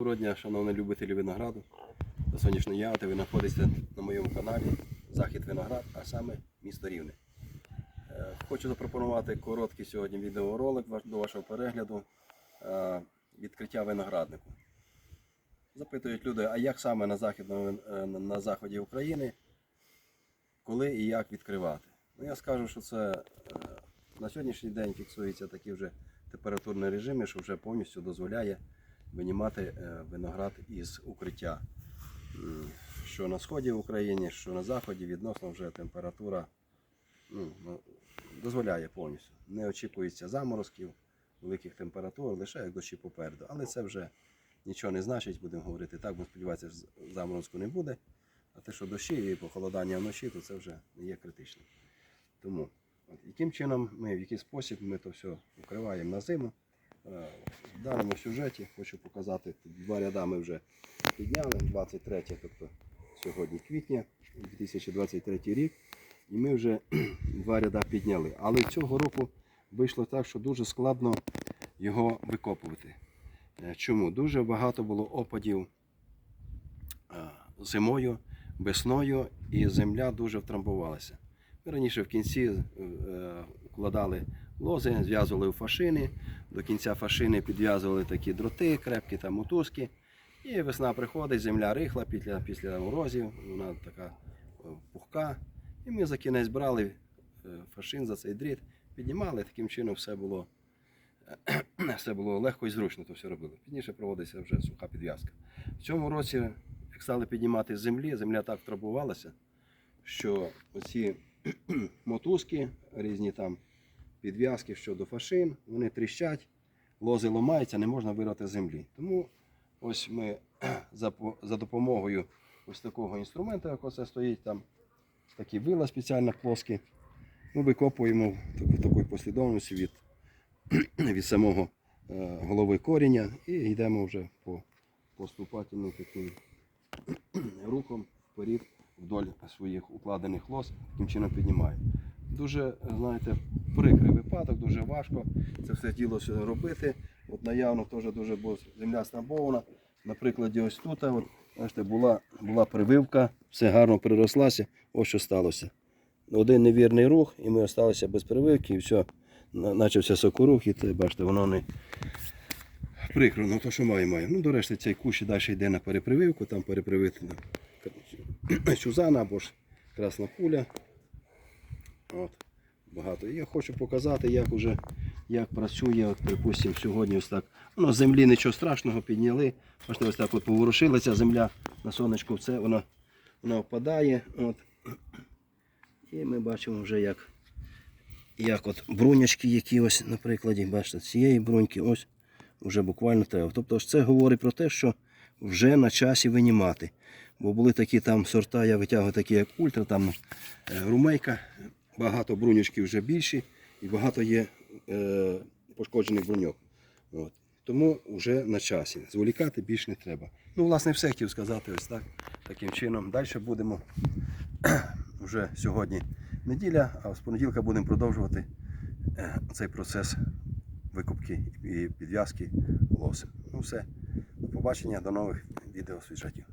Доброго дня, шановні любителі винограду та сонячної ягоди. Ви знаходитеся на моєму каналі Захід Виноград, а саме місто Рівне. Е, Хочу запропонувати короткий сьогодні відеоролик до вашого перегляду е, відкриття винограднику. Запитують люди, а як саме на, західному, е, на- заході України, коли і як відкривати? Ну, я скажу, що це на сьогоднішній день фіксується такі вже температурні режими, що вже повністю дозволяє винімати е, виноград із укриття. Що на сході в Україні, що на заході відносно вже температура ну, ну, дозволяє повністю. Не очікується заморозків, великих температур, лише як дощі попереду. Але це вже нічого не значить, будемо говорити так, бо сподіваюся, що заморозку не буде. А те, що дощі і похолодання вночі, то це вже не є критичним. Тому, от, яким чином ми, в який спосіб ми то все укриваємо на зиму. Е, В даному сюжеті хочу показати два ряда ми вже підняли, 23, тобто сьогодні квітня, 2023 рік. І ми вже два ряда підняли. Але цього року вийшло так, що дуже складно його викопувати. Е, Чому? Дуже багато було опадів е, зимою, весною, і земля дуже втрамбувалася. Ми раніше в кінці вкладали лози, зв'язували у фашини, до кінця фашини підв'язували такі дроти, крепкі там мотузки. І весна приходить, земля рихла після, після морозів, вона така е, пухка. І ми за кінець брали е, фашин за цей дріт, піднімали, таким чином все було, все було легко і зручно то все робили. Пізніше проводиться вже суха підв'язка. В цьому році, як стали піднімати з землі, земля так втрабувалася, що оці мотузки, різні там підв'язки щодо фашин, вони тріщать, лози ламаються, не можна вирвати землі. Тому ось ми за, допомогою ось такого інструменту, як оце стоїть там, такі вила спеціально плоскі, ми викопуємо в такої послідовності від, від самого е, голови коріння і йдемо вже по поступательним таким рухом вперед вдоль своїх укладених лос, таким чином піднімаємо. Дуже, знаєте, прикрий випадок, дуже важко це все діло робити. От наявно теж дуже земля страмбована. На прикладі ось тут, от, бачите, була, була прививка, все гарно прирослася. Ось що сталося. Один невірний рух, і ми залишилися без прививки, і все, начався сокорух, і це, бачите, воно не прикро, ну то що має, має. Ну, до решти, цей кущ далі йде на перепрививку, там перепривити на Сюзана або ж красна куля. От, багато. І я хочу показати, як уже як працює, от, припустимо, сьогодні ось так. Ну, землі нічого страшного підняли. Бачите, ось так от поворушилася земля на сонечку, це вона, вона впадає. От. І ми бачимо вже, як, як от брунячки, які ось, на прикладі, бачите, цієї бруньки ось вже буквально треба. Тобто ж це говорить про те, що вже на часі винімати. Бо були такі там сорта, я витягую такі, як ультра, там е, румейка, багато брунючків вже більші і багато є е, пошкоджених бруньок. От. Тому вже на часі. Зволікати більш не треба. Ну, власне, все хотів сказати ось так. Таким чином. Далі будемо вже сьогодні неділя, а з понеділка будемо продовжувати е, цей процес викупки і підв'язки лоси. Ну все. До побачення, до нових відеосюжетів.